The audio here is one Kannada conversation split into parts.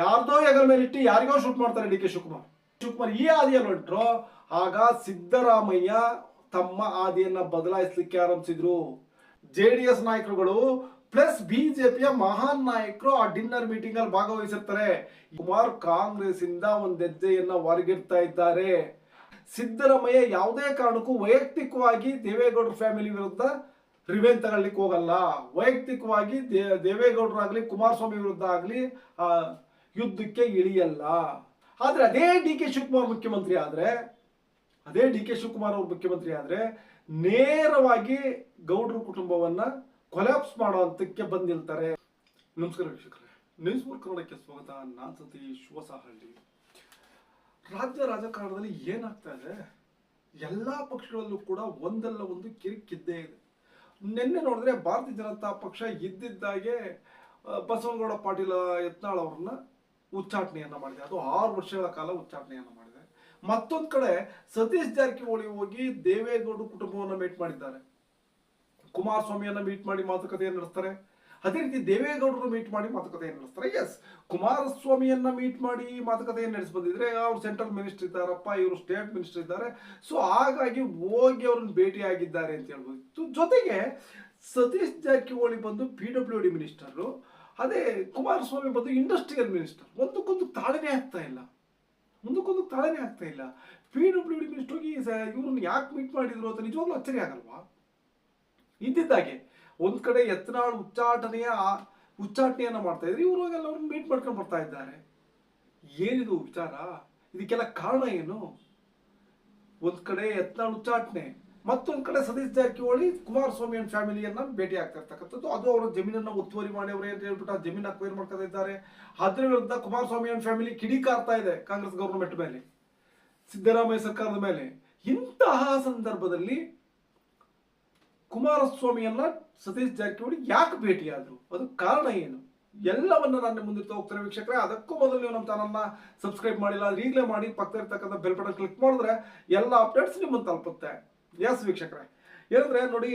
ಯಾರ್ದೋ ಹೆಗಲ ಮೇಲೆ ಇಟ್ಟು ಯಾರಿಗೋ ಶೂಟ್ ಮಾಡ್ತಾರೆ ಡಿ ಕೆ ಶಿವಕುಮಾರ್. ಶಿವಕುಮಾರ್ ಈ ಹಾದಿಯಲ್ಲಿ ಹೊಂಟ್ರು, ಆಗ ಸಿದ್ದರಾಮಯ್ಯ ತಮ್ಮ ಹಾದಿಯನ್ನ ಬದಲಾಯಿಸಲಿಕ್ಕೆ ಆರಂಭಿಸಿದ್ರು. ಜೆ ಡಿ ಎಸ್ ನಾಯಕರುಗಳು ಪ್ಲಸ್ ಬಿಜೆಪಿಯ ಮಹಾನ್ ನಾಯಕರು ಆ ಡಿನ್ನರ್ ಮೀಟಿಂಗ್ ಅಲ್ಲಿ ಭಾಗವಹಿಸಿರ್ತಾರೆ. ಕುಮಾರ್ ಕಾಂಗ್ರೆಸ್ ಇಂದ ಒಂದ್ ಹೆಜ್ಜೆಯನ್ನ ಹೊರಗಿಡ್ತಾ ಇದ್ದಾರೆ. ಸಿದ್ದರಾಮಯ್ಯ ಯಾವುದೇ ಕಾರಣಕ್ಕೂ ವೈಯಕ್ತಿಕವಾಗಿ ದೇವೇಗೌಡರ ಫ್ಯಾಮಿಲಿ ವಿರುದ್ಧ ರಿವೆನ್ ತಗೊಳ್ಲಿಕ್ಕೆ ಹೋಗಲ್ಲ. ವೈಯಕ್ತಿಕವಾಗಿ ದೇವೇಗೌಡರಾಗ್ಲಿ, ಕುಮಾರಸ್ವಾಮಿ ವಿರುದ್ಧ ಆಗ್ಲಿ ಯುದ್ಧಕ್ಕೆ ಇಳಿಯಲ್ಲ. ಆದ್ರೆ ಅದೇ ಡಿ ಕೆ ಶಿವಕುಮಾರ್ ಮುಖ್ಯಮಂತ್ರಿ ಆದ್ರೆ, ಅದೇ ಡಿ ಕೆ ಶಿವಕುಮಾರ್ ಅವರು ಮುಖ್ಯಮಂತ್ರಿ ಆದ್ರೆ ನೇರವಾಗಿ ಗೌಡ್ರ ಕುಟುಂಬವನ್ನ ಕೊಲಾಪ್ಸ್ ಮಾಡೋ ಹಂತಕ್ಕೆ ಬಂದಿರ್ತಾರೆ. ನಮಸ್ಕಾರ ವೀಕ್ಷಕರೇ. ನ್ಯೂಸ್ ಮೂರ್ ಕನ್ನಡಕ್ಕೆ ಸ್ವಾಗತ. ನಾನ್ ಸತೀಶ್ ಹೊಸಹಳ್ಳಿ ರಾಜ್ಯ ರಾಜಕಾರಣದಲ್ಲಿ ಏನಾಗ್ತಾ ಇದೆ? ಎಲ್ಲಾ ಪಕ್ಷಗಳಲ್ಲೂ ಕೂಡ ಒಂದಲ್ಲ ಒಂದು ಕಿರಿಕಿದ್ದೇ ಇದೆ. ನಿನ್ನೆ ನೋಡಿದ್ರೆ ಭಾರತೀಯ ಜನತಾ ಪಕ್ಷ ಇದ್ದಿದ್ದಾಗೆ ಬಸವನಗೌಡ ಪಾಟೀಲ ಯತ್ನಾಳ್ ಅವ್ರನ್ನ ಉಚ್ಚಾಟನೆಯನ್ನ ಮಾಡಿದೆ. ಅದು ಆರು ವರ್ಷಗಳ ಕಾಲ ಉಚ್ಚಾಟನೆಯನ್ನು ಮಾಡಿದೆ. ಮತ್ತೊಂದು ಕಡೆ ಸತೀಶ್ ಜಾರಕಿಹೊಳಿ ಹೋಗಿ ದೇವೇಗೌಡ ಕುಟುಂಬವನ್ನು ಮೀಟ್ ಮಾಡಿದ್ದಾರೆ. ಕುಮಾರಸ್ವಾಮಿಯನ್ನ ಮೀಟ್ ಮಾಡಿ ಮಾತುಕತೆಯನ್ನು ನಡೆಸ್ತಾರೆ. ಅದೇ ರೀತಿ ದೇವೇಗೌಡರು ಮೀಟ್ ಮಾಡಿ ಮಾತುಕತೆಯನ್ನು ನಡೆಸ್ತಾರೆ. ಎಸ್ ಕುಮಾರಸ್ವಾಮಿಯನ್ನ ಮೀಟ್ ಮಾಡಿ ಮಾತುಕತೆಯನ್ನು ನಡೆಸಿ ಬಂದಿದ್ರೆ ಅವ್ರು ಸೆಂಟ್ರಲ್ ಮಿನಿಸ್ಟರ್ ಇದ್ದಾರಪ್ಪ, ಇವರು ಸ್ಟೇಟ್ ಮಿನಿಸ್ಟರ್ ಇದ್ದಾರೆ. ಸೊ ಹಾಗಾಗಿ ಹೋಗಿ ಅವ್ರನ್ನ ಭೇಟಿ ಆಗಿದ್ದಾರೆ ಅಂತ ಹೇಳ್ಬೋದು. ಜೊತೆಗೆ ಸತೀಶ್ ಜಾರಕಿಹೊಳಿ ಬಂದು ಪಿ ಡಬ್ಲ್ಯೂ ಡಿ ಮಿನಿಸ್ಟರು ಅದೇ ಕುಮಾರಸ್ವಾಮಿ ಬಂದು ಇಂಡಸ್ಟ್ರಿಯಲ್ ಮಿನಿಸ್ಟರ್ ಒಂದಕ್ಕೊಂದು ತಾಳನೇ ಆಗ್ತಾ ಇಲ್ಲ. ಒಂದಕ್ಕೊಂದು ತಾಳನೆ ಆಗ್ತಾ ಇಲ್ಲ. ಪಿ ಡಬ್ಲ್ಯೂ ಡಿ ಮಿನಿಸ್ಟರ್ ಹೋಗಿ ಸ- ಇವ್ರನ್ನ ಯಾಕೆ ಮೀಟ್ ಮಾಡಿದ್ರು ಅಂತ ನಿಜವಾಗ್ಲೂ ಅಚ್ಚರಿ ಆಗಲ್ವಾ? ಇದ್ದಿದ್ದಾಗೆ ಒಂದ್ ಕಡೆ ಎತ್ನಾಳ್ ಉಚ್ಚಾಟನೆಯ ಉಚ್ಚಾಟನೆಯನ್ನ ಮಾಡ್ತಾ ಇದ್ರು. ಇವರು ಅವ್ರನ್ನ ಮೀಟ್ ಮಾಡ್ಕೊಂಡು ಬರ್ತಾ ಇದ್ದಾರೆ. ಏನಿದು ವಿಚಾರ? ಇದಕ್ಕೆಲ್ಲ ಕಾರಣ ಏನು? ಒಂದ್ ಕಡೆ ಎತ್ನಾಳ್ ಉಚ್ಚಾಟನೆ. ಮತ್ತೊಂದ್ ಕಡೆ ಸತೀಶ್ ಜಾರಕಿಹೊಳಿ ಕುಮಾರಸ್ವಾಮಿ ಅಂಡ್ ಫ್ಯಾಮಿಲಿಯನ್ನ ಭೇಟಿ ಆಗ್ತಾ ಅದು ಅವರ ಜಮೀನನ್ನ ಒತ್ತುವರಿ ಮಾಡಿವ್ರೆ ಅಂತ ಹೇಳ್ಬಿಟ್ಟು ಆ ಜಮೀನ್ ಅಕ್ವೈರ್ ಮಾಡ್ಕೊತಾ ಇದ್ದಾರೆ. ಅದ್ರ ವಿರುದ್ಧ ಕುಮಾರಸ್ವಾಮಿ ಅಂಡ್ ಫ್ಯಾಮಿಲಿ ಕಿಡಿಕಾರ್ತಾ ಇದೆ ಕಾಂಗ್ರೆಸ್ ಗವರ್ಮೆಂಟ್ ಮೇಲೆ, ಸಿದ್ದರಾಮಯ್ಯ ಸರ್ಕಾರದ ಮೇಲೆ. ಇಂತಹ ಸಂದರ್ಭದಲ್ಲಿ ಕುಮಾರಸ್ವಾಮಿಯನ್ನ ಸತೀಶ್ ಜಾರಕಿಹೊಳಿ ಯಾಕೆ ಭೇಟಿಯಾದ್ರು? ಅದು ಕಾರಣ ಏನು? ಎಲ್ಲವನ್ನ ನಾನು ಮುಂದಿರ್ತಾ ಹೋಗ್ತಾರೆ ವೀಕ್ಷಕರೇ. ಅದಕ್ಕೂ ಮೊದಲು ನೀವು ನಮ್ಮ ಚಾನಲ್ನ ಸಬ್ಸ್ಕ್ರೈಬ್ ಮಾಡಿಲ್ಲ ಈಗಲೇ ಮಾಡಿ, ಪಕ್ಕದಲ್ಲಿರ್ತಕ್ಕಂಥ ಬೆಲ್ ಬಟನ್ ಕ್ಲಿಕ್ ಮಾಡಿದ್ರೆ ಎಲ್ಲ ಅಪ್ಡೇಟ್ಸ್ ನಿಮ್ಮನ್ನು ತಲುಪುತ್ತೆ. ಎಸ್ ವೀಕ್ಷಕರೇ. ಏನಂದ್ರೆ ನೋಡಿ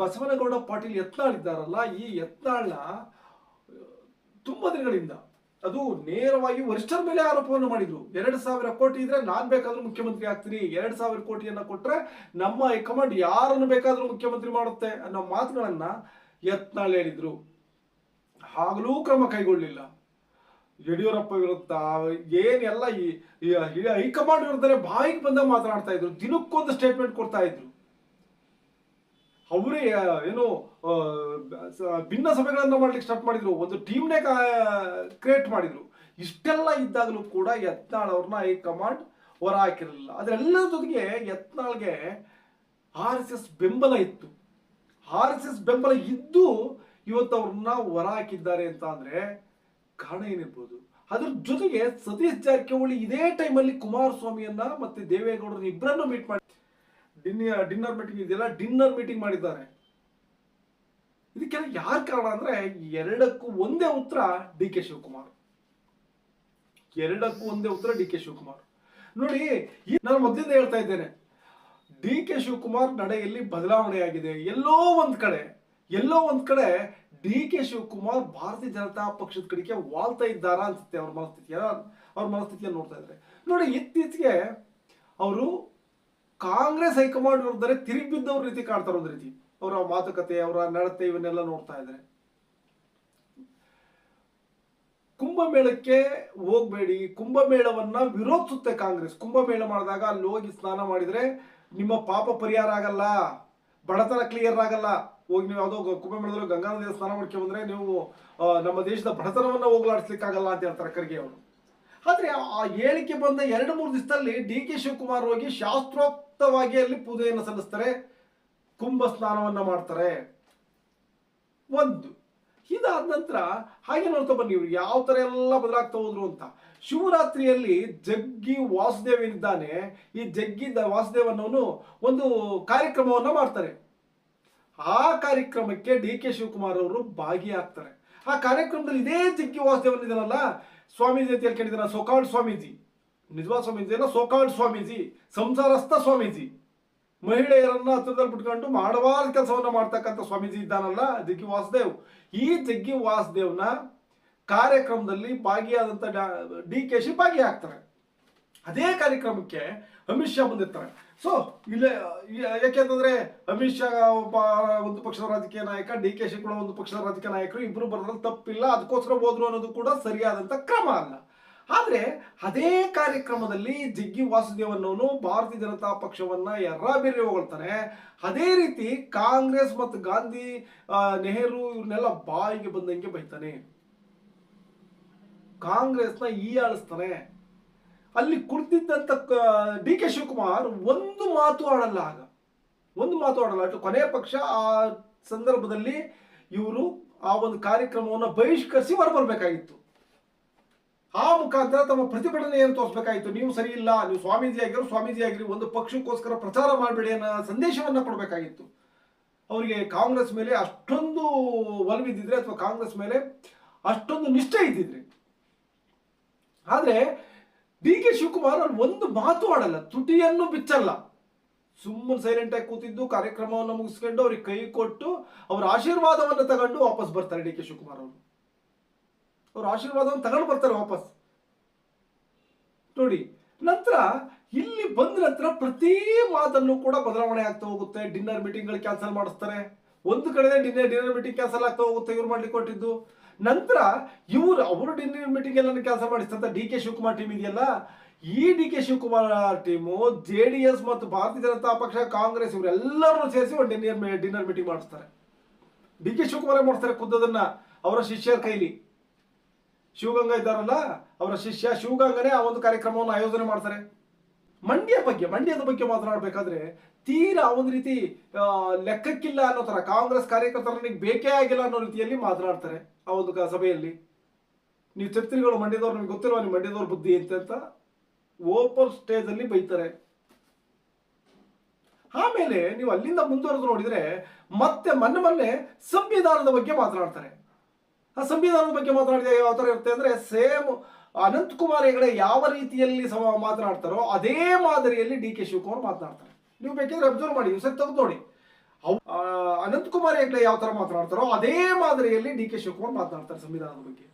ಬಸವನಗೌಡ ಪಾಟೀಲ್ ಯತ್ನಾಳ್ ಇದ್ದಾರಲ್ಲ, ಈ ಯತ್ನಾಳ್ನ, ತುಂಬ ದಿನಗಳಿಂದ ಅದು ನೇರವಾಗಿ ವರಿಷ್ಠರ ಮೇಲೆ ಆರೋಪವನ್ನು ಮಾಡಿದ್ರು. ಎರಡು ಸಾವಿರ ಕೋಟಿ ಇದ್ರೆ ನಾನ್ ಬೇಕಾದ್ರೂ ಮುಖ್ಯಮಂತ್ರಿ ಆಗ್ತೀನಿ. ಎರಡು ಸಾವಿರ ಕೋಟಿಯನ್ನ ಕೊಟ್ರೆ ನಮ್ಮ ಹೈಕಮಾಂಡ್ ಯಾರನ್ನು ಬೇಕಾದ್ರೂ ಮುಖ್ಯಮಂತ್ರಿ ಮಾಡುತ್ತೆ ಅನ್ನೋ ಮಾತುಗಳನ್ನ ಯತ್ನಾಳ್ ಹೇಳಿದ್ರು. ಆಗಲೂ ಕ್ರಮ ಕೈಗೊಳ್ಳಿಲ್ಲ ಯಡಿಯೂರಪ್ಪ ವಿರುದ್ಧ ಏನೆಲ್ಲ ಈ ಹೈಕಮಾಂಡ್ ವಿರುದ್ಧನೇ ಬಾಯಿಗೆ ಬಂದ ಮಾತನಾಡ್ತಾ ಇದ್ರು, ದಿನಕ್ಕೊಂದು ಸ್ಟೇಟ್ಮೆಂಟ್ ಕೊಡ್ತಾ ಇದ್ರು. ಅವರೇ ಏನು ಭಿನ್ನ ಸಭೆಗಳನ್ನು ಮಾಡ್ಲಿಕ್ಕೆ ಸ್ಟಾರ್ಟ್ ಮಾಡಿದ್ರು, ಒಂದು ಟೀಮ್ನೇ ಕ್ರಿಯೇಟ್ ಮಾಡಿದ್ರು. ಇಷ್ಟೆಲ್ಲ ಇದ್ದಾಗಲೂ ಕೂಡ ಯತ್ನಾಳ್ ಅವ್ರನ್ನ ಹೈಕಮಾಂಡ್ ಹೊರ ಹಾಕಿರಲಿಲ್ಲ ಅದರೆಲ್ಲರ ಜೊತೆಗೆ ಯತ್ನಾಳ್ಗೆ ಆರ್ ಎಸ್ ಎಸ್ ಬೆಂಬಲ ಇತ್ತು. ಆರ್ ಎಸ್ ಎಸ್ ಬೆಂಬಲ ಇದ್ದು ಇವತ್ತು ಅವ್ರನ್ನ ಹೊರ ಹಾಕಿದ್ದಾರೆ ಅಂತ ಅಂದ್ರೆ ಕಾರಣ ಏನಿರ್ಬೋದು? ಅದ್ರ ಜೊತೆಗೆ ಸತೀಶ್ ಜಾರಕಿಹೊಳಿ ಇದೇ ಟೈಮಲ್ಲಿ ಕುಮಾರಸ್ವಾಮಿಯನ್ನ ಮತ್ತೆ ದೇವೇಗೌಡರನ್ನ ಇಬ್ಬರನ್ನು ಮೀಟ್ ಮಾಡಿ ಡಿನ್ನರ್ ಡಿನ್ನರ್ ಮೀಟಿಂಗ್ ಇದೆಯಲ್ಲ, ಡಿನ್ನರ್ ಮೀಟಿಂಗ್ ಮಾಡಿದ್ದಾರೆ. ಇದಕ್ಕೆಲ್ಲ ಯಾರ ಕಾರಣ ಅಂದ್ರೆ ಎರಡಕ್ಕೂ ಒಂದೇ ಉತ್ತರ ಡಿ ಕೆ ಶಿವಕುಮಾರ್. ಎರಡಕ್ಕೂ ಒಂದೇ ಉತ್ತರ ಡಿ ಕೆ ಶಿವಕುಮಾರ್. ನೋಡಿ ನಾನು ಮೊದಲಿಂದ ಹೇಳ್ತಾ ಇದ್ದೇನೆ. ಡಿ ಕೆ ಶಿವಕುಮಾರ್ ನಡೆಯಲ್ಲಿ ಬದಲಾವಣೆ ಆಗಿದೆ ಎಲ್ಲೋ ಒಂದ್ ಕಡೆ, ಎಲ್ಲೋ ಒಂದ್ ಕಡೆ ಡಿ ಕೆ ಶಿವಕುಮಾರ್ ಭಾರತೀಯ ಜನತಾ ಪಕ್ಷದ ಕಡೆಗೆ ವಾಲ್ತಾ ಇದ್ದಾರಾ ಅನ್ಸುತ್ತೆ ಅವ್ರ ಮನಸ್ಥಿತಿಯ? ಅವ್ರ ಮನಸ್ಥಿತಿಯನ್ನು ನೋಡ್ತಾ ಇದ್ದಾರೆ. ನೋಡಿ, ಇತ್ತೀಚೆಗೆ ಅವರು ಕಾಂಗ್ರೆಸ್ ಹೈಕಮಾಂಡ್ ವಿರುದ್ಧರೆ ತಿರುಗಿದ್ದವ್ರ ರೀತಿ ಕಾಣ್ತಾರೆ ಒಂದು ರೀತಿ. ಅವರ ಮಾತುಕತೆ, ಅವರ ನಡತೆ ಇವನ್ನೆಲ್ಲ ನೋಡ್ತಾ ಇದ್ದಾರೆ. ಕುಂಭಮೇಳಕ್ಕೆ ಹೋಗ್ಬೇಡಿ. ಕುಂಭಮೇಳವನ್ನ ವಿರೋಧಿಸುತ್ತೆ ಕಾಂಗ್ರೆಸ್. ಕುಂಭಮೇಳ ಮಾಡಿದಾಗ ಅಲ್ಲಿ ಹೋಗಿ ಸ್ನಾನ ಮಾಡಿದ್ರೆ ನಿಮ್ಮ ಪಾಪ ಪರಿಹಾರ ಆಗಲ್ಲ. ಬಡತನ ಕ್ಲಿಯರ್ ಆಗಲ್ಲ. ಹೋಗಿ ನೀವು ಯಾವುದೋ ಕುಂಭ ಮೇಳದಲ್ಲಿ ಗಂಗಾ ನದಿಯಲ್ಲಿ ಸ್ನಾನ ಮಾಡ್ಕೊಂಡ್ ಬಂದ್ರೆ ನೀವು ನಮ್ಮ ದೇಶದ ಬಡತನವನ್ನ ಹೋಗ್ಲಾಡಿಸ್ಲಿಕ್ಕಾಗಲ್ಲ ಅಂತ ಹೇಳ್ತಾರೆ ಖರ್ಗೆ ಅವರು. ಆದ್ರೆ ಆ ಹೇಳಿಕೆ ಬಂದ ಎರಡು ಮೂರು ದಿವಸದಲ್ಲಿ ಡಿ ಕೆ ಶಿವಕುಮಾರ್ ಹೋಗಿ ಶಾಸ್ತ್ರೋಕ್ತವಾಗಿ ಅಲ್ಲಿ ಪೂಜೆಯನ್ನು ಸಲ್ಲಿಸ್ತಾರೆ, ಕುಂಭ ಸ್ನಾನವನ್ನ ಮಾಡ್ತಾರೆ. ಒಂದು. ಇದಾದ ನಂತರ ಹಾಗೆ ನೋಡ್ತಾ ಬನ್ನಿ ಇವ್ರು, ಯಾವ ತರ ಎಲ್ಲ ಬದಲಾಗ್ತಾ ಹೋದ್ರು ಅಂತ. ಶಿವರಾತ್ರಿಯಲ್ಲಿ ಜಗ್ಗಿ ವಾಸುದೇವ್ ಏನಿದ್ದಾನೆ, ಈ ಜಗ್ಗಿ ದ- ವಾಸುದೇವ್ ಅನ್ನೋನು ಒಂದು ಕಾರ್ಯಕ್ರಮವನ್ನ ಮಾಡ್ತಾರೆ. ಆ ಕಾರ್ಯಕ್ರಮಕ್ಕೆ ಡಿ ಕೆ ಶಿವಕುಮಾರ್ ಅವರು ಭಾಗಿಯಾಗ್ತಾರೆ. ಆ ಕಾರ್ಯಕ್ರಮದಲ್ಲಿ ಇದೇ ಜಗ್ಗಿ ವಾಸುದೇವನ್ ಇದನ್ನಲ್ಲ ಸ್ವಾಮೀಜಿ ಅಂತ ಹೇಳ್ಕೊಂಡಿದ್ದಾನೆ ಸೋಕಾಳ್ ಸ್ವಾಮೀಜಿ. ನಿಜವಾದ ಸ್ವಾಮೀಜಿ ಅಲ್ಲ, ಸೋಕಾಳ್ ಸ್ವಾಮೀಜಿ, ಸಂಸಾರಸ್ಥ ಸ್ವಾಮೀಜಿ. ಮಹಿಳೆಯರನ್ನ ಹತ್ತಿರದಲ್ಲಿ ಬಿಟ್ಕೊಂಡು ಮಾಡಬಾರ್ದ ಕೆಲಸವನ್ನ ಮಾಡ್ತಕ್ಕಂಥ ಸ್ವಾಮೀಜಿ ಇದ್ದಾನಲ್ಲ ಜಗ್ಗಿ ವಾಸುದೇವ್. ಈ ಜಗ್ಗಿ ವಾಸುದೇವ್ನ ಕಾರ್ಯಕ್ರಮದಲ್ಲಿ ಭಾಗಿಯಾದಂಥ ಡಿ ಕೆ ಶಿ ಭಾಗಿಯಾಗ್ತಾರೆ. ಅದೇ ಕಾರ್ಯಕ್ರಮಕ್ಕೆ ಅಮಿತ್ ಶಾ ಬಂದಿರ್ತಾರೆ. ಸೊ ಇಲ್ಲೇ ಯಾಕೆಂತಂದ್ರೆ ಅಮಿತ್ ಶಾ ಒಬ್ಬ ಒಂದು ಪಕ್ಷದ ರಾಜಕೀಯ ನಾಯಕ, ಡಿ ಕೆ ಶಿ ಕೂಡ ಒಂದು ಪಕ್ಷದ ರಾಜಕೀಯ ನಾಯಕರು, ಇಬ್ರು ಬರೋದ್ರಲ್ಲಿ ತಪ್ಪಿಲ್ಲ, ಅದಕ್ಕೋಸ್ಕರ ಹೋದ್ರು ಅನ್ನೋದು ಕೂಡ ಸರಿಯಾದಂತ ಕ್ರಮ ಅಲ್ಲ. ಆದ್ರೆ ಅದೇ ಕಾರ್ಯಕ್ರಮದಲ್ಲಿ ಜಗ್ಗಿ ವಾಸುದೇವ್ ಅನ್ನೋನು ಭಾರತೀಯ ಜನತಾ ಪಕ್ಷವನ್ನ ಬೇರೆ ಹೊಗಳ್ತಾನೆ ಅದೇ ರೀತಿ ಕಾಂಗ್ರೆಸ್ ಮತ್ತು ಗಾಂಧಿ ನೆಹರು ಇವ್ರನ್ನೆಲ್ಲ ಬಾಯಿಗೆ ಬಂದಂಗೆ ಬೈತಾನೆ. ಕಾಂಗ್ರೆಸ್ನ ಈಯಾಳಿಸ್ತಾನೆ ಅಲ್ಲಿ ಕುಳಿತಿದ್ದಂತ ಡಿ ಕೆ ಶಿವಕುಮಾರ್ ಒಂದು ಮಾತು ಆಡಲ್ಲ ಆಗ. ಒಂದು ಮಾತು ಆಡಲ್ಲ. ಅಷ್ಟು ಕೊನೆಯ ಪಕ್ಷ, ಆ ಸಂದರ್ಭದಲ್ಲಿ ಇವರು ಆ ಒಂದು ಕಾರ್ಯಕ್ರಮವನ್ನು ಬಹಿಷ್ಕರಿಸಿ ಹೊರಬರ್ಬೇಕಾಗಿತ್ತು. ಆ ಮುಖಾಂತರ ತಮ್ಮ ಪ್ರತಿಭಟನೆಯನ್ನು ತೋರಿಸಬೇಕಾಯಿತು ನೀವು ಸರಿ ಇಲ್ಲ, ನೀವು ಸ್ವಾಮೀಜಿ ಆಗಿರೋ ಸ್ವಾಮೀಜಿ ಆಗಿರಿ, ಒಂದು ಪಕ್ಷಕ್ಕೋಸ್ಕರ ಪ್ರಚಾರ ಮಾಡಬೇಡಿ ಅನ್ನೋ ಸಂದೇಶವನ್ನ ಕೊಡಬೇಕಾಗಿತ್ತು. ಅವರಿಗೆ ಕಾಂಗ್ರೆಸ್ ಮೇಲೆ ಅಷ್ಟೊಂದು ಒಲವಿದ್ದಿದ್ರೆ ಅಥವಾ ಕಾಂಗ್ರೆಸ್ ಮೇಲೆ ಅಷ್ಟೊಂದು ನಿಷ್ಠೆ ಇದ್ದಿದ್ರೆ. ಆದ್ರೆ ಡಿ ಕೆ ಶಿವಕುಮಾರ್ ಅವ್ರು ಒಂದು ಮಾತು ಆಡಲ್ಲ, ತುಟಿಯನ್ನು ಬಿಚ್ಚಲ್ಲ. ಸುಮ್ಮನೆ ಸೈಲೆಂಟ್ ಆಗಿ ಕೂತಿದ್ದು, ಕಾರ್ಯಕ್ರಮವನ್ನು ಮುಗಿಸ್ಕೊಂಡು ಅವ್ರಿಗೆ ಕೈ ಕೊಟ್ಟು ಅವ್ರ ಆಶೀರ್ವಾದವನ್ನು ತಗೊಂಡು ವಾಪಸ್ ಬರ್ತಾರೆ ಡಿ ಕೆ ಶಿವಕುಮಾರ್ ಅವರು. ಅವ್ರ ಆಶೀರ್ವಾದವನ್ನು ತಗೊಂಡು ಬರ್ತಾರೆ ವಾಪಸ್. ನೋಡಿ, ನಂತರ ಇಲ್ಲಿ ಬಂದ ನಂತರ ಪ್ರತಿ ಮಾತನ್ನು ಕೂಡ ಬದಲಾವಣೆ ಆಗ್ತಾ ಹೋಗುತ್ತೆ. ಡಿನ್ನರ್ ಮೀಟಿಂಗ್ಗಳು ಕ್ಯಾನ್ಸಲ್ ಮಾಡಿಸ್ತಾರೆ. ಒಂದು ಕಡೆ ಡಿನ್ನರ್ ಡಿನ್ನರ್ ಮೀಟಿಂಗ್ ಕ್ಯಾನ್ಸಲ್ ಆಗ್ತಾ ಹೋಗುತ್ತೆ. ಇವ್ರು ಮಾಡ್ಲಿಕ್ಕೆ ಕೊಟ್ಟಿದ್ದು. ನಂತರ ಇವರು ಅವರು ಡಿನ್ನರ್ ಮೀಟಿಂಗ್ ಎಲ್ಲ ಕೆಲಸ ಮಾಡಿಸ್ತಂತ ಡಿ ಕೆ ಶಿವಕುಮಾರ್ ಟೀಮ್ ಇದೆಯಲ್ಲ, ಈ D K Shivakumar team J D S ಮತ್ತು ಭಾರತೀಯ ಜನತಾ ಪಕ್ಷ, ಕಾಂಗ್ರೆಸ್ ಇವರೆಲ್ಲರೂ ಸೇರಿಸಿ ಒಂದು ಡಿನ್ನರ್ ಡಿನ್ನರ್ ಮೀಟಿಂಗ್ ಮಾಡಿಸ್ತಾರೆ. ಡಿ ಕೆ ಶಿವಕುಮಾರ್ ಮಾಡ್ತಾರೆ ಖುದ್ದದನ್ನ ಅವರ ಶಿಷ್ಯರ ಕೈಲಿ. ಶಿವಗಂಗಾ ಇದ್ದಾರಲ್ಲ, ಅವರ ಶಿಷ್ಯ ಶಿವಗಂಗನೇ ಆ ಒಂದು ಕಾರ್ಯಕ್ರಮವನ್ನು ಆಯೋಜನೆ ಮಾಡ್ತಾರೆ. ಮಂಡ್ಯ ಬಗ್ಗೆ, ಮಂಡ್ಯದ ಬಗ್ಗೆ ಮಾತನಾಡಬೇಕಾದ್ರೆ ತೀರಾ ಒಂದು ರೀತಿ ಲೆಕ್ಕಕ್ಕಿಲ್ಲ ಅನ್ನೋ ಥರ, ಕಾಂಗ್ರೆಸ್ ಕಾರ್ಯಕರ್ತರ ನನಗೆ ಬೇಕೇ ಆಗಿಲ್ಲ ಅನ್ನೋ ರೀತಿಯಲ್ಲಿ ಮಾತನಾಡ್ತಾರೆ. ಆ ಒಂದು ಸಭೆಯಲ್ಲಿ, ನೀವು ಛತ್ರಿಗಳು ಮಂಡ್ಯದವ್ರು, ನಿಮ್ಗೆ ಗೊತ್ತಿರುವ ನಿಮ್ಮ ಮಂಡ್ಯದವ್ರ ಬುದ್ಧಿ ಅಂತ ಅಂತ ಓಪನ್ ಸ್ಟೇಜ್ ಅಲ್ಲಿ ಬೈತಾರೆ. ಆಮೇಲೆ ನೀವು ಅಲ್ಲಿಂದ ಮುಂದುವರೆದು ನೋಡಿದ್ರೆ ಮತ್ತೆ ಮೊನ್ನೆ ಮೊನ್ನೆ ಸಂವಿಧಾನದ ಬಗ್ಗೆ ಮಾತನಾಡ್ತಾರೆ. ಆ ಸಂವಿಧಾನದ ಬಗ್ಗೆ ಮಾತನಾಡಿದ ಯಾವ ಥರ ಇರುತ್ತೆ ಅಂದ್ರೆ ಸೇಮ್ ಅನಂತ್ ಕುಮಾರ್ ಹೆಗಡೆ ಯಾವ ರೀತಿಯಲ್ಲಿ ಸಮ ಮಾತನಾಡ್ತಾರೋ ಅದೇ ಮಾದರಿಯಲ್ಲಿ ಡಿ ಕೆ ಶಿವಕುಮಾರ್ ಮಾತನಾಡ್ತಾರೆ. ನೀವು ಬೇಕಿದ್ರೆ ಅಬ್ಸರ್ವ್ ಮಾಡಿ ಸರಿ ತೆಗೆದು ನೋಡಿ. ಅವ್- ಆ, ಅನಂತ್ ಕುಮಾರ್ ಹೆಗ್ಡೆ ಯಾವ ತರ ಮಾತನಾಡ್ತಾರೋ ಅದೇ ಮಾದರಿಯಲ್ಲಿ ಡಿ ಕೆ ಶಿವಕುಮಾರ್ ಮಾತನಾಡ್ತಾರೆ ಸಂವಿಧಾನದ ಬಗ್ಗೆ.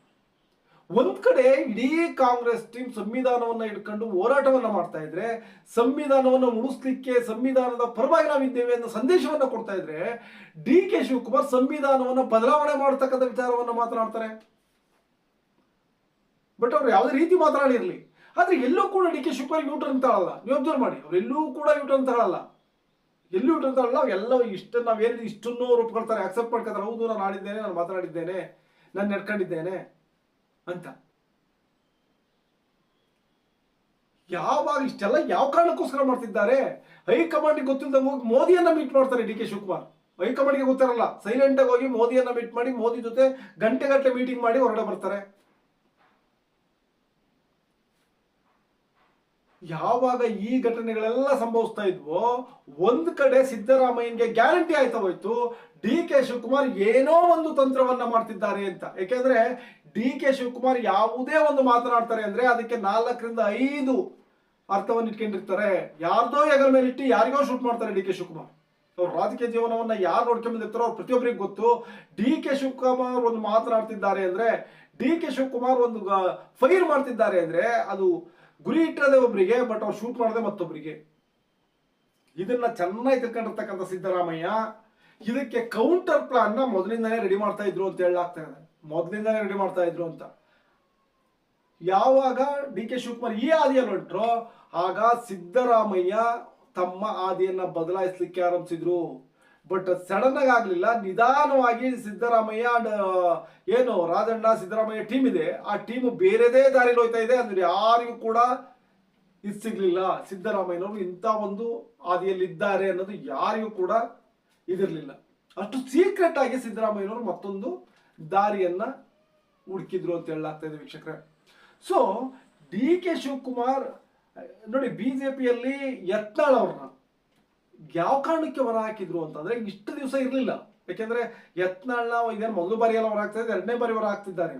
ಒಂದ್ ಕಡೆ ಇಡೀ ಕಾಂಗ್ರೆಸ್ ಟೀಮ್ ಸಂವಿಧಾನವನ್ನ ಇಟ್ಕೊಂಡು ಹೋರಾಟವನ್ನ ಮಾಡ್ತಾ ಇದ್ರೆ ಸಂವಿಧಾನವನ್ನ ಉಳಿಸ್ಲಿಕ್ಕೆ ಸಂವಿಧಾನದ ಪರವಾಗಿ ನಾವಿದ್ದೇವೆ ಅನ್ನೋ ಸಂದೇಶವನ್ನ ಕೊಡ್ತಾ ಇದ್ರೆ ಡಿ ಕೆ ಶಿವಕುಮಾರ್ ಸಂವಿಧಾನವನ್ನ ಬದಲಾವಣೆ ಮಾಡತಕ್ಕಂಥ ವಿಚಾರವನ್ನ ಮಾತನಾಡ್ತಾರೆ. ಬಟ್ ಅವ್ರು ಯಾವುದೇ ರೀತಿ ಮಾತನಾಡಿರ್ಲಿ. ಆದ್ರೆ ಎಲ್ಲೂ ಕೂಡ ಡಿ ಕೆ ಶಿವಕುಮಾರ್ ಯೂಟರ್ನ್ ತಗೊಳ್ಳಲ್ಲ ನೀವು ಅಬ್ಸರ್ವ್ ಮಾಡಿ. ಅವ್ರು ಎಲ್ಲೂ ಕೂಡ ಯೂಟರ್ನ್ ತಗೊಳ್ಳಲ್ಲ ಎಲ್ಲೂ ಹುಟ್ಟಿರ್ತಾರಲ್ಲ ಎಲ್ಲ ನಾವು ನಾವೇನು ಇಷ್ಟನ್ನು ಒಪ್ಕೊಳ್ತಾರೆ ಅಕ್ಸೆಪ್ಟ್ ಮಾಡ್ಕೊತಾರೆ. ಹೌದು, ನಾನು ಆಡಿದ್ದೇನೆ, ನಾನು ಮಾತನಾಡಿದ್ದೇನೆ ನಾನು ನಡ್ಕೊಂಡಿದ್ದೇನೆ ಅಂತ. ಯಾವಾಗ ಇಷ್ಟೆಲ್ಲ, ಯಾವ ಕಾರಣಕ್ಕೋಸ್ಕರ ಮಾಡ್ತಿದ್ದಾರೆ? ಹೈಕಮಾಂಡ್ ಗೊತ್ತಿಲ್ಲದ ಹೋಗಿ ಮೋದಿಯನ್ನ ಮೀಟ್ ಮಾಡ್ತಾರೆ ಡಿ ಕೆ ಶಿವಕುಮಾರ್. ಹೈಕಮಾಂಡ್ಗೆ ಗೊತ್ತಿರಲ್ಲ ಸೈಲೆಂಟ್ ಆಗಿ ಹೋಗಿ ಮೋದಿಯನ್ನ ಮೀಟ್ ಮಾಡಿ, ಮೋದಿ ಜೊತೆ ಗಂಟೆಗಟ್ಟಲೆ ಗಂಟೆ ಮೀಟಿಂಗ್ ಮಾಡಿ ಹೊರಗಡೆ ಬರ್ತಾರೆ. ಯಾವಾಗ ಈ ಘಟನೆಗಳೆಲ್ಲ ಸಂಭವಿಸ್ತಾ ಇದ್ವೋ, ಒಂದ್ ಕಡೆ ಸಿದ್ದರಾಮಯ್ಯನ್ಗೆ ಗ್ಯಾರಂಟಿ ಆಯ್ತಾ ಹೋಯ್ತು, ಡಿ ಕೆ ಶಿವಕುಮಾರ್ ಏನೋ ಒಂದು ತಂತ್ರವನ್ನ ಮಾಡ್ತಿದ್ದಾರೆ ಅಂತ. ಯಾಕೆಂದ್ರೆ ಡಿ ಕೆ ಶಿವಕುಮಾರ್ ಯಾವುದೇ ಒಂದು ಮಾತನಾಡ್ತಾರೆ ಅಂದ್ರೆ ಅದಕ್ಕೆ ನಾಲ್ಕರಿಂದ ಐದು ಅರ್ಥವನ್ನು ಇಟ್ಕೊಂಡಿರ್ತಾರೆ. ಯಾರ್ದೋ ಹೆಗಲ ಮೇಲೆ ಇಟ್ಟು ಯಾರಿಗೋ ಶೂಟ್ ಮಾಡ್ತಾರೆ ಡಿ ಕೆ ಶಿವಕುಮಾರ್. ಅವ್ರ ರಾಜಕೀಯ ಜೀವನವನ್ನ ಯಾರು ನೋಡ್ಕೊಂಡ್ಬಂದಿರ್ತಾರೋ ಅವ್ರು ಪ್ರತಿಯೊಬ್ಬರಿಗೆ ಗೊತ್ತು. ಡಿ ಕೆ ಶಿವಕುಮಾರ್ ಒಂದು ಮಾತನಾಡ್ತಿದ್ದಾರೆ ಅಂದ್ರೆ, ಡಿ ಕೆ ಶಿವಕುಮಾರ್ ಒಂದು ಫೈರ್ ಮಾಡ್ತಿದ್ದಾರೆ ಅಂದ್ರೆ ಅದು ಗುರಿ ಇಟ್ಟಿರೋದೇ ಒಬ್ಬರಿಗೆ ಬಟ್ ಅವ್ರು ಶೂಟ್ ಮಾಡದೆ ಮತ್ತೊಬ್ಬರಿಗೆ ಇದನ್ನ ಚೆನ್ನಾಗಿ ತಿಳ್ಕೊಂಡಿರ್ತಕ್ಕಂಥ ಸಿದ್ದರಾಮಯ್ಯ, ಇದಕ್ಕೆ ಕೌಂಟರ್ ಪ್ಲಾನ್ನ ಮೊದಲಿಂದಾನೇ ರೆಡಿ ಮಾಡ್ತಾ ಇದ್ರು ಅಂತ ಹೇಳಲಾಗ್ತಾ ಇದೆ. ಮೊದಲಿಂದಾನೇ ರೆಡಿ ಮಾಡ್ತಾ ಇದ್ರು ಅಂತ. ಯಾವಾಗ ಡಿ ಕೆ ಶಿವಕುಮಾರ್ ಈ ಹಾದಿಯಲ್ಲಿ ಹೊರಟ್ರೋ ಆಗ ಸಿದ್ದರಾಮಯ್ಯ ತಮ್ಮ ಆದಿಯನ್ನ ಬದಲಾಯಿಸ್ಲಿಕ್ಕೆ ಆರಂಭಿಸಿದ್ರು. ಬಟ್ ಸಡನ್ ಆಗಿ ಆಗ್ಲಿಲ್ಲ. ನಿಧಾನವಾಗಿ ಸಿದ್ದರಾಮಯ್ಯ ಏನು ರಾಜಣ್ಣ ಸಿದ್ದರಾಮಯ್ಯ ಟೀಮ್ ಇದೆ. ಆ ಟೀಮ್ ಬೇರೆದೇ ದಾರಿಲಿ ಹೋಯ್ತಾ ಇದೆ. ಅಂದ್ರೆ ಯಾರಿಗೂ ಕೂಡ ಇದು ಸಿಗ್ಲಿಲ್ಲ. ಸಿದ್ದರಾಮಯ್ಯನವರು ಇಂಥ ಒಂದು ಹಾದಿಯಲ್ಲಿದ್ದಾರೆ ಅನ್ನೋದು ಯಾರಿಗೂ ಕೂಡ ಇದಿರಲಿಲ್ಲ. ಅಷ್ಟು ಸೀಕ್ರೆಟ್ ಆಗಿ ಸಿದ್ದರಾಮಯ್ಯನವರು ಮತ್ತೊಂದು ದಾರಿಯನ್ನ ಹುಡುಕಿದ್ರು ಅಂತ ಹೇಳಲಾಗ್ತಾ ಇದೆ ವೀಕ್ಷಕರೇ. ಸೊ ಡಿ ಕೆ ಶಿವಕುಮಾರ್, ನೋಡಿ ಬಿಜೆಪಿಯಲ್ಲಿ ಯತ್ನಾಳ್ ಅವ್ರನ್ನ. ಯಾವ ಕಾರಣಕ್ಕೆ ಹೊರ ಹಾಕಿದ್ರು ಅಂತಂದ್ರೆ ಇಷ್ಟು ದಿವಸ ಇರಲಿಲ್ಲ. ಯಾಕೆಂದ್ರೆ ಯತ್ನಾಳ್ನ ಇದೇನು ಮೊದಲು ಬಾರಿ ಎಲ್ಲ ಹೊರ ಆಗ್ತಾ ಇದೆ ಎರಡನೇ ಬಾರಿ ಹೊರ ಹಾಕ್ತಿದ್ದಾರೆ.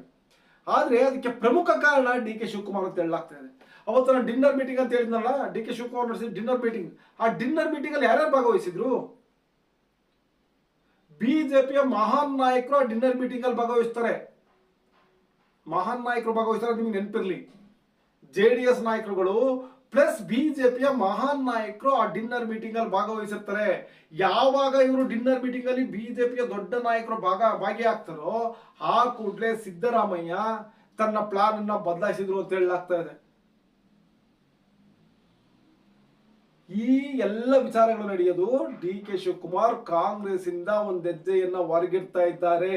ಆದ್ರೆ ಅದಕ್ಕೆ ಪ್ರಮುಖ ಕಾರಣ ಡಿ ಕೆ ಶಿವಕುಮಾರ್ ಅಂತ ಹೇಳಲಾಗ್ತಾ ಇದೆ. ಅವತ್ತು ನಾನು ಡಿನ್ನರ್ ಮೀಟಿಂಗ್ ಅಂತ ಹೇಳಿದ್ನಲ್ಲ, ಡಿ ಕೆ ಶಿವಕುಮಾರ್ ನಡೆಸಿದ ಡಿನ್ನರ್ ಮೀಟಿಂಗ್, ಆ ಡಿನ್ನರ್ ಮೀಟಿಂಗ್ ಅಲ್ಲಿ ಯಾರ್ಯಾರು ಭಾಗವಹಿಸಿದ್ರು? ಬಿಜೆಪಿಯ ಮಹಾನ್ ನಾಯಕರು ಆ ಡಿನ್ನರ್ ಮೀಟಿಂಗ್ ಅಲ್ಲಿ ಭಾಗವಹಿಸ್ತಾರೆ. ಮಹಾನ್ ನಾಯಕರು ಭಾಗವಹಿಸ್ತಾರೆ ನಿಮ್ಗೆ ನೆನಪಿರ್ಲಿ. ಜೆ ಡಿ ಎಸ್ ನಾಯಕರುಗಳು ಪ್ಲಸ್ ಬಿಜೆಪಿಯ ಮಹಾನ್ ನಾಯಕರು ಆ ಡಿನ್ನರ್ ಮೀಟಿಂಗ್ ಅಲ್ಲಿ ಭಾಗವಹಿಸುತ್ತಾರೆ. ಯಾವಾಗ ಇವರು ಡಿನ್ನರ್ ಮೀಟಿಂಗ್ ಅಲ್ಲಿ ಬಿಜೆಪಿಯ ದೊಡ್ಡ ನಾಯಕರು ಭಾಗ, ಭಾಗಿಯಾಗ್ತಾರೋ, ಆ ಕೂಡಲೇ ಸಿದ್ದರಾಮಯ್ಯ ತನ್ನ ಪ್ಲಾನ್ ಅನ್ನ ಬದಲಾಯಿಸಿದ್ರು ಅಂತ ಹೇಳಲಾಗ್ತಾ ಇದೆ. ಈ ಎಲ್ಲ ವಿಚಾರಗಳು ನಡೆಯೋದು ಡಿ ಕೆ ಶಿವಕುಮಾರ್ ಕಾಂಗ್ರೆಸ್ ಇಂದ ಒಂದು ಹೆಜ್ಜೆಯನ್ನ ಹೊರಗಿಡ್ತಾ ಇದ್ದಾರೆ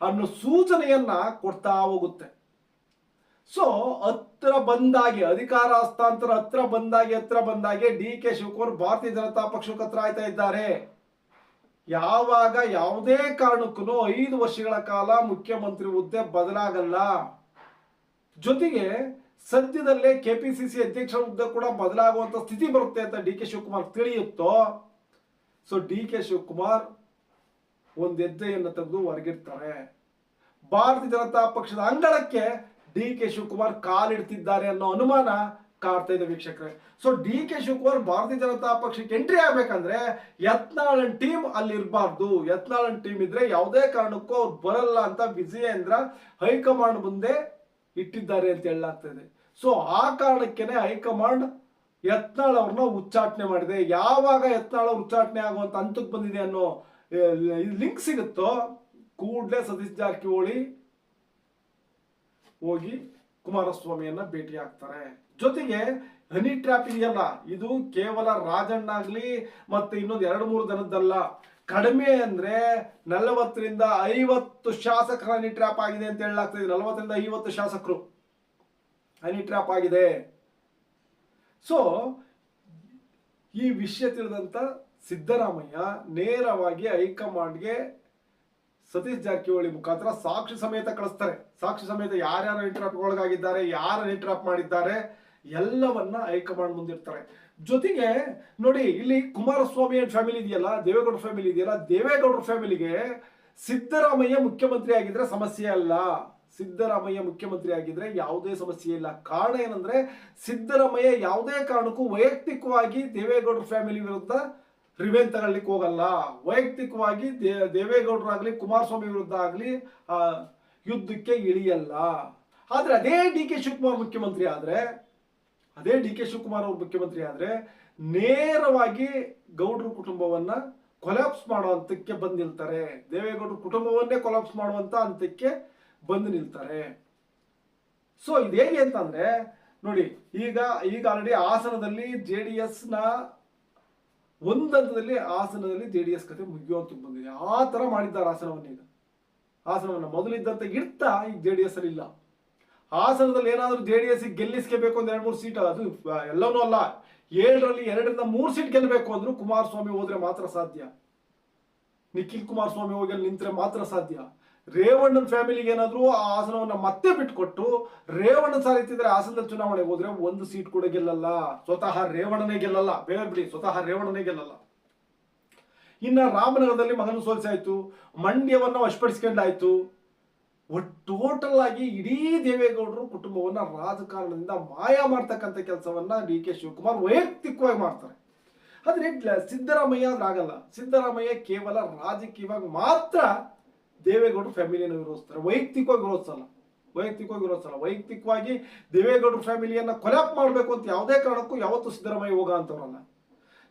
ಅನ್ನೋ ಸೂಚನೆಯನ್ನ ಕೊಡ್ತಾ ಹೋಗುತ್ತೆ. ಸೊ ಹತ್ರ ಬಂದಾಗೆ, ಅಧಿಕಾರ, ಹಸ್ತಾಂತರ ಹತ್ರ ಬಂದಾಗೆ ಹತ್ರ ಬಂದಾಗೆ ಡಿ ಕೆ ಶಿವಕುಮಾರ್ ಭಾರತೀಯ ಜನತಾ ಪಕ್ಷಕ್ಕೆ ಹತ್ರ ಆಯ್ತಾ ಇದ್ದಾರೆ. ಯಾವಾಗ ಯಾವುದೇ ಕಾರಣಕ್ಕೂ ಐದು ವರ್ಷಗಳ ಕಾಲ ಮುಖ್ಯಮಂತ್ರಿ ಹುದ್ದೆ ಬದಲಾಗಲ್ಲ. ಜೊತೆಗೆ ಸದ್ಯದಲ್ಲೇ ಕೆಪಿಸಿಸಿ ಅಧ್ಯಕ್ಷರ ಹುದ್ದೆ ಕೂಡ ಬದಲಾಗುವಂತ ಸ್ಥಿತಿ ಬರುತ್ತೆ ಅಂತ ಡಿ ಕೆ ಶಿವಕುಮಾರ್ ತಿಳಿಯುತ್ತೋ? ಸೊ ಡಿ ಕೆ ಶಿವಕುಮಾರ್ ಒಂದು ಹೆಜ್ಜೆಯನ್ನು ತೆಗೆದು ಹೊರಗಿರ್ತಾರೆ ಭಾರತೀಯ ಜನತಾ ಪಕ್ಷದ ಅಂಗಳಕ್ಕೆ ಡಿ ಕೆ ಶಿವಕುಮಾರ್ ಕಾಲಿಡ್ತಿದ್ದಾರೆ ಅನ್ನೋ ಅನುಮಾನ ಕಾಡ್ತಾ ಇದೆ ವೀಕ್ಷಕರೇ. ಸೊ ಡಿ ಕೆ ಶಿವಕುಮಾರ್ ಭಾರತೀಯ ಜನತಾ ಪಕ್ಷಕ್ಕೆ ಎಂಟ್ರಿ ಆಗ್ಬೇಕಂದ್ರೆ ಯತ್ನಾಳನ್ ಟೀಮ್ ಅಲ್ಲಿ ಇರಬಾರ್ದು ಯತ್ನಾಳನ್ ಟೀಮ್ ಇದ್ರೆ ಯಾವುದೇ ಕಾರಣಕ್ಕೂ ಅವ್ರು ಬರಲ್ಲ ಅಂತ ವಿಜಯೇಂದ್ರ ಹೈಕಮಾಂಡ್ ಮುಂದೆ ಇಟ್ಟಿದ್ದಾರೆ ಅಂತ ಹೇಳಲಾಗ್ತದೆ. ಸೊ ಆ ಕಾರಣಕ್ಕೇನೆ ಹೈಕಮಾಂಡ್ ಯತ್ನಾಳ್ ಅವ್ರನ್ನ ಉಚ್ಚಾಟನೆ ಮಾಡಿದೆ. ಯಾವಾಗ ಯತ್ನಾಳ್ ಉಚ್ಚಾಟನೆ ಆಗುವಂತ ಹಂತಕ್ಕೆ ಬಂದಿದೆ ಅನ್ನೋ ಲಿಂಕ್ ಸಿಗುತ್ತೋ, ಕೂಡಲೇ ಸತೀಶ್ ಜಾರಕಿಹೊಳಿ ಹೋಗಿ ಕುಮಾರಸ್ವಾಮಿಯನ್ನ ಭೇಟಿ ಆಗ್ತಾರೆ. ಜೊತೆಗೆ ಹನಿ ಟ್ರ್ಯಾಪ್ ಇದೆಯಲ್ಲ ಇದು ಕೇವಲ ರಾಜಣ್ಣ ಆಗ್ಲಿ ಮತ್ತೆ ಇನ್ನೊಂದು ಎರಡು ಮೂರು ದಿನದ್ದಲ್ಲ ಕಡಿಮೆ ಅಂದ್ರೆ ನಲವತ್ತರಿಂದ ಐವತ್ತು ಶಾಸಕರ ಹನಿ ಟ್ರ್ಯಾಪ್ ಆಗಿದೆ ಅಂತ ಹೇಳಲಾಗ್ತದೆ. ನಲವತ್ತರಿಂದ ಐವತ್ತು ಶಾಸಕರು ಹನಿ ಟ್ರ್ಯಾಪ್ ಆಗಿದೆ. ಸೊ ಈ ವಿಷಯ ತಿಳಿದಂತ ಸಿದ್ದರಾಮಯ್ಯ ನೇರವಾಗಿ ಹೈಕಮಾಂಡ್ಗೆ ಸತೀಶ್ ಜಾರಕಿಹೊಳಿ ಮುಖಾಂತರ ಸಾಕ್ಷಿ ಸಮೇತ ಕಳಿಸ್ತಾರೆ. ಸಾಕ್ಷಿ ಸಮೇತ ಯಾರ್ಯಾರು ಇಂಟ್ರಾಪ್ ಒಳಗಾಗಿದ್ದಾರೆ ಯಾರು ಇಂಟ್ರಾಪ್ ಮಾಡಿದ್ದಾರೆ, ಎಲ್ಲವನ್ನ ಹೈಕಮಾಂಡ್ ಮುಂದಿರ್ತಾರೆ ಜೊತೆಗೆ ನೋಡಿ, ಇಲ್ಲಿ ಕುಮಾರಸ್ವಾಮಿ ಅಂಡ್ ಫ್ಯಾಮಿಲಿ ಇದೆಯಲ್ಲ, ದೇವೇಗೌಡ ಫ್ಯಾಮಿಲಿ ಇದೆಯಲ್ಲ ದೇವೇಗೌಡರ ಫ್ಯಾಮಿಲಿಗೆ ಸಿದ್ದರಾಮಯ್ಯ ಮುಖ್ಯಮಂತ್ರಿ ಆಗಿದ್ರೆ ಸಮಸ್ಯೆ ಅಲ್ಲ. ಸಿದ್ದರಾಮಯ್ಯ ಮುಖ್ಯಮಂತ್ರಿ ಆಗಿದ್ರೆ ಯಾವುದೇ ಸಮಸ್ಯೆ ಇಲ್ಲ. ಕಾರಣ ಏನಂದ್ರೆ ಸಿದ್ದರಾಮಯ್ಯ ಯಾವುದೇ ಕಾರಣಕ್ಕೂ ವೈಯಕ್ತಿಕವಾಗಿ ದೇವೇಗೌಡರ ಫ್ಯಾಮಿಲಿ ವಿರುದ್ಧ ರಿವೆನ್ ತಗೊಳ್ಲಿಕ್ಕೆ ಹೋಗಲ್ಲ. ವೈಯಕ್ತಿಕವಾಗಿ ದೇ, ದೇವೇಗೌಡರಾಗ್ಲಿ, ಕುಮಾರಸ್ವಾಮಿ ವಿರುದ್ಧ ಆಗಲಿ ಯುದ್ಧಕ್ಕೆ ಇಳಿಯಲ್ಲ. ಆದ್ರೆ ಅದೇ ಡಿ ಕೆ ಶಿವಕುಮಾರ್ ಮುಖ್ಯಮಂತ್ರಿ ಆದ್ರೆ, ಅದೇ ಡಿ ಕೆ ಶಿವಕುಮಾರ್ ಅವರು ಮುಖ್ಯಮಂತ್ರಿ ಆದ್ರೆ ನೇರವಾಗಿ ಗೌಡ್ರ ಕುಟುಂಬವನ್ನ ಕೊಲಾಪ್ಸ್ ಮಾಡೋ ಹಂತಕ್ಕೆ ಬಂದು ನಿಲ್ತಾರೆ. ದೇವೇಗೌಡರ ಕುಟುಂಬವನ್ನೇ ಕೊಲಾಪ್ಸ್ ಮಾಡುವಂತ ಹಂತಕ್ಕೆ ಬಂದು ನಿಲ್ತಾರೆ. ಸೊ ಇದು ಹೇಗೆ ಅಂತಂದ್ರೆ, ನೋಡಿ, ಈಗ ಈಗ ಆಲ್ರೆಡಿ ಹಾಸನದಲ್ಲಿ ಜೆ ಡಿ ಎಸ್ನ ಒಂದು ಹಂತದಲ್ಲಿ ಹಾಸನದಲ್ಲಿ ಜೆ ಡಿ ಎಸ್ ಕತೆ ಮುಗಿಯುವಂತ ಬಂದಿದೆ. ಆ ತರ ಮಾಡಿದ್ದಾರೆ ಹಾಸನವನ್ನ ಈಗ. ಹಾಸನವನ್ನ ಮೊದಲಿದ್ದಂತ ಇಡ್ತಾ ಈಗ ಜೆ ಡಿ ಎಸ್ ಅಲ್ಲಿ ಇಲ್ಲ. ಹಾಸನದಲ್ಲಿ ಏನಾದರೂ ಜೆ ಡಿ ಎಸ್ ಗೆಲ್ಲಿಸ್ಕೋಬೇಕು ಅಂದ್ರೆ ಎರಡು ಮೂರು ಸೀಟ್, ಅದು ಎಲ್ಲವೂ ಅಲ್ಲ. ಏಳರಲ್ಲಿ ಎರಡರಿಂದ ಮೂರು ಸೀಟ್ ಗೆಲ್ಲಬೇಕು ಅಂದ್ರೂ ಕುಮಾರಸ್ವಾಮಿ ಹೋದ್ರೆ ಮಾತ್ರ ಸಾಧ್ಯ. ನಿಖಿಲ್ ಕುಮಾರಸ್ವಾಮಿ ಹೋಗಿ ಅಲ್ಲಿ ನಿಂತ್ರೆ ಮಾತ್ರ ಸಾಧ್ಯ. ರೇವಣ್ಣನ ಫ್ಯಾಮಿಲಿಗೆ ಏನಾದರೂ ಆ ಆಸನವನ್ನ ಮತ್ತೆ ಬಿಟ್ಟುಕೊಟ್ಟು ರೇವಣ್ಣ ಸಾರಿತಿದ್ರೆ ಹಾಸನದಲ್ಲಿ ಚುನಾವಣೆಗೆ ಹೋದ್ರೆ ಒಂದು ಸೀಟ್ ಕೂಡ ಗೆಲ್ಲಲ್ಲ. ಸ್ವತಃ ರೇವಣ್ಣನೇ ಗೆಲ್ಲಲ್ಲ. ಬೇರೆ ಬಿಡಿ. ಸ್ವತಃ ರೇವಣ್ಣನೇ ಗೆಲ್ಲಲ್ಲ. ಇನ್ನ ರಾಮನಗರದಲ್ಲಿ ಮಗನ ಸೋಲಿಸಾಯ್ತು ಮಂಡ್ಯವನ್ನ ವಶಪಡಿಸ್ಕೊಂಡಾಯ್ತು. ಟೋಟಲ್ ಆಗಿ ಇಡೀ ದೇವೇಗೌಡರು ಕುಟುಂಬವನ್ನ ರಾಜಕಾರಣದಿಂದ ಮಾಯ ಮಾಡ್ತಕ್ಕಂಥ ಕೆಲಸವನ್ನ ಡಿ ಕೆ ಶಿವಕುಮಾರ್ ವೈಯಕ್ತಿಕವಾಗಿ ಮಾಡ್ತಾರೆ. ಆದ್ರೆ ಸಿದ್ದರಾಮಯ್ಯ ಆಗಲ್ಲ. ಸಿದ್ದರಾಮಯ್ಯ ಕೇವಲ ರಾಜಕೀಯವಾಗಿ ಮಾತ್ರ ದೇವೇಗೌಡರು ಫ್ಯಾಮಿಲಿಯನ್ನು ವಿರೋಧಿಸ್ತಾರೆ. ವೈಯಕ್ತಿಕವಾಗಿ ವಿರೋಧಿಸಲ್ಲ. ವೈಯಕ್ತಿಕವಾಗಿ ವಿರೋಧಿಸಲ್ಲ. ವೈಯಕ್ತಿಕವಾಗಿ ದೇವೇಗೌಡರ ಫ್ಯಾಮಿಲಿಯನ್ನು ಕೊಲ್ಯಾಪ್ ಮಾಡಬೇಕು ಅಂತ ಯಾವುದೇ ಕಾರಣಕ್ಕೂ ಯಾವತ್ತೂ ಸಿದ್ದರಾಮಯ್ಯ ಹೋಗ ಅಂತವ್ರಲ್ಲ.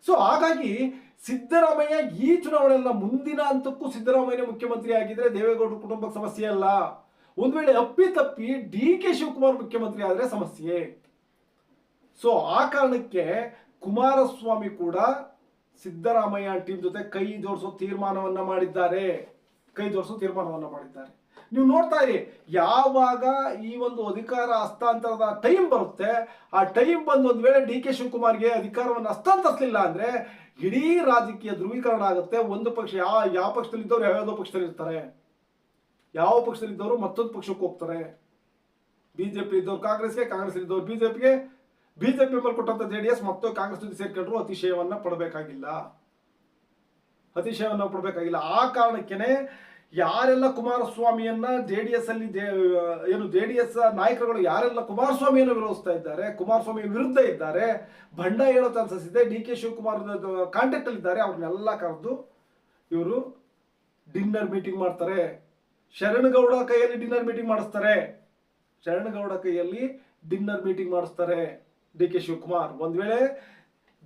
ಸೊ ಹಾಗಾಗಿ ಸಿದ್ದರಾಮಯ್ಯ ಈ ಚುನಾವಣೆಯಲ್ಲ ಮುಂದಿನ ಹಂತಕ್ಕೂ ಸಿದ್ದರಾಮಯ್ಯ ಮುಖ್ಯಮಂತ್ರಿ ಆಗಿದ್ರೆ ದೇವೇಗೌಡರ ಕುಟುಂಬಕ್ಕೆ ಸಮಸ್ಯೆ ಅಲ್ಲ. ಒಂದು ವೇಳೆ ಅಪ್ಪಿ ತಪ್ಪಿ ಡಿ ಕೆ ಶಿವಕುಮಾರ್ ಮುಖ್ಯಮಂತ್ರಿ ಆದರೆ ಸಮಸ್ಯೆ. ಸೊ ಆ ಕಾರಣಕ್ಕೆ ಕುಮಾರಸ್ವಾಮಿ ಕೂಡ ಸಿದ್ದರಾಮಯ್ಯ ಟೀಮ್ ಜೊತೆ ಕೈ ಜೋಡಿಸೋ ತೀರ್ಮಾನವನ್ನ ಮಾಡಿದ್ದಾರೆ. ಕೈ ಜೋಡಿಸೋ ತೀರ್ಮಾನವನ್ನು ಮಾಡಿದ್ದಾರೆ. ನೀವು ನೋಡ್ತಾ ಇರಿ, ಯಾವಾಗ ಈ ಒಂದು ಅಧಿಕಾರ ಹಸ್ತಾಂತರದ ಟೈಮ್ ಬರುತ್ತೆ, ಆ ಟೈಮ್ ಬಂದು ಒಂದು ವೇಳೆ ಡಿ ಕೆ ಶಿವಕುಮಾರ್ಗೆ ಅಧಿಕಾರವನ್ನು ಹಸ್ತಾಂತರಿಸಲಿಲ್ಲ ಅಂದ್ರೆ ಇಡೀ ರಾಜಕೀಯ ಧ್ರುವೀಕರಣ ಆಗುತ್ತೆ. ಒಂದು ಪಕ್ಷ ಯಾವ ಯಾವ ಪಕ್ಷದಲ್ಲಿದ್ದವ್ರು ಯಾವ್ಯಾವುದೋ ಪಕ್ಷದಲ್ಲಿ ಇರ್ತಾರೆ. ಯಾವ ಪಕ್ಷದಲ್ಲಿದ್ದವರು ಮತ್ತೊಂದು ಪಕ್ಷಕ್ಕೆ ಹೋಗ್ತಾರೆ. ಬಿಜೆಪಿ ಇದ್ದವ್ರು ಕಾಂಗ್ರೆಸ್ಗೆ ಕಾಂಗ್ರೆಸ್ ಇದ್ದವ್ರು ಬಿಜೆಪಿಗೆ. ಬಿಜೆಪಿ ಮೇಲೆ ಕೊಟ್ಟಂತ ಜೆ ಡಿ ಎಸ್ ಮತ್ತು ಕಾಂಗ್ರೆಸ್ ಜೊತೆ ಸೇರ್ಕೊಂಡ್ರು ಅತಿಶಯವನ್ನ ಪಡಬೇಕಾಗಿಲ್ಲ. ಅತಿಶಯವನ್ನ ಪಡಬೇಕಾಗಿಲ್ಲ. ಆ ಕಾರಣಕ್ಕೇನೆ ಯಾರೆಲ್ಲ ಕುಮಾರಸ್ವಾಮಿಯನ್ನ ಜೆ ಡಿ ಎಸ್ ಅಲ್ಲಿ ಏನು ಜೆ ಡಿ ಎಸ್ ನಾಯಕರುಗಳು ಯಾರೆಲ್ಲ ಕುಮಾರಸ್ವಾಮಿಯನ್ನು ವಿರೋಧಿಸ್ತಾ ಇದ್ದಾರೆ ಕುಮಾರಸ್ವಾಮಿ ವಿರುದ್ಧ ಇದ್ದಾರೆ ಬಂಡ ಹೇಳೋ ಚಾನ್ಸಸ್ ಇದೆ ಡಿ ಕೆ ಶಿವಕುಮಾರ್ ಕಾಂಟ್ಯಾಕ್ಟ್ ಅಲ್ಲಿ ಇದ್ದಾರೆ, ಅವ್ರನ್ನೆಲ್ಲ ಕರೆದು ಇವರು ಡಿನ್ನರ್ ಮೀಟಿಂಗ್ ಮಾಡ್ತಾರೆ. ಶರಣಗೌಡ ಕೈಯಲ್ಲಿ ಡಿನ್ನರ್ ಮೀಟಿಂಗ್ ಮಾಡಿಸ್ತಾರೆ. ಶರಣಗೌಡ ಕೈಯಲ್ಲಿ ಡಿನ್ನರ್ ಮೀಟಿಂಗ್ ಮಾಡಿಸ್ತಾರೆ ಡಿ ಕೆ ಶಿವಕುಮಾರ್. ಒಂದ್ ವೇಳೆ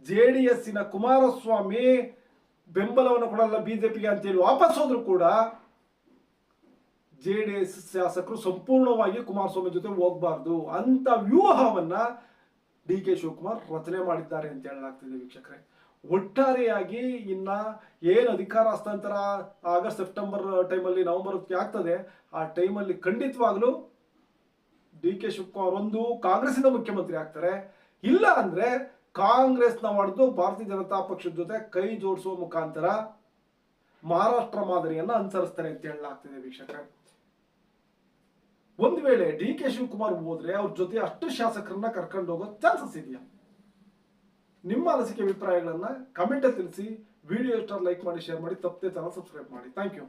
ಜೆ ಡಿ ಎಸ್ಸಿನ ಕುಮಾರಸ್ವಾಮಿ ಬೆಂಬಲವನ್ನು ಕೊಡಲ್ಲ ಬಿಜೆಪಿಗೆ ಅಂತೇಳಿ ವಾಪಸ್ ಹೋದ್ರು ಕೂಡ ಜೆ ಡಿ ಎಸ್ ಶಾಸಕರು ಸಂಪೂರ್ಣವಾಗಿ ಕುಮಾರಸ್ವಾಮಿ ಜೊತೆ ಹೋಗಬಾರ್ದು ಅಂತ ವ್ಯೂಹವನ್ನ ಡಿ ಕೆ ಶಿವಕುಮಾರ್ ರಚನೆ ಮಾಡಿದ್ದಾರೆ ಅಂತ ಹೇಳಲಾಗ್ತಿದೆ ವೀಕ್ಷಕರೇ. ಒಟ್ಟಾರೆಯಾಗಿ ಇನ್ನ ಏನು ಅಧಿಕಾರ ಹಸ್ತಾಂತರ ಆಗಸ್ಟ್, ಸೆಪ್ಟೆಂಬರ್ ಟೈಮಲ್ಲಿ ನವೆಂಬರ್ ಆಗ್ತದೆ, ಆ ಟೈಮಲ್ಲಿ ಖಂಡಿತವಾಗ್ಲೂ ಡಿ ಕೆ ಶಿವಕುಮಾರ್ ಒಂದು ಕಾಂಗ್ರೆಸ್ಸಿನ ಮುಖ್ಯಮಂತ್ರಿ ಆಗ್ತಾರೆ. ಇಲ್ಲ ಅಂದ್ರೆ ಕಾಂಗ್ರೆಸ್ನ ಹೊಡೆದು ಭಾರತೀಯ ಜನತಾ ಪಕ್ಷದ ಜೊತೆ ಕೈ ಜೋಡಿಸುವ ಮುಖಾಂತರ ಮಹಾರಾಷ್ಟ್ರ ಮಾದರಿಯನ್ನ ಅನುಸರಿಸ್ತಾರೆ ಅಂತ ಹೇಳಲಾಗ್ತಿದೆ ವೀಕ್ಷಕರೇ. ಒಂದು ವೇಳೆ ಡಿ ಕೆ ಶಿವಕುಮಾರ್ ಹೋದ್ರೆ ಅವ್ರ ಜೊತೆ ಅಷ್ಟು ಶಾಸಕರನ್ನ ಕರ್ಕೊಂಡು ಹೋಗೋ ಚಾನ್ಸಸ್ ಇದೆಯಾ? ನಿಮ್ಮ ಅನಿಸಿಕೆ ಅಭಿಪ್ರಾಯಗಳನ್ನ ಕಮೆಂಟ್ ತಿಳಿಸಿ ವಿಡಿಯೋ ಇಷ್ಟ ಲೈಕ್ ಮಾಡಿ ಶೇರ್ ಮಾಡಿ, ತಪ್ಪದೆ ಚಾನಲ್ ಸಬ್ಸ್ಕ್ರೈಬ್ ಮಾಡಿ. Thank you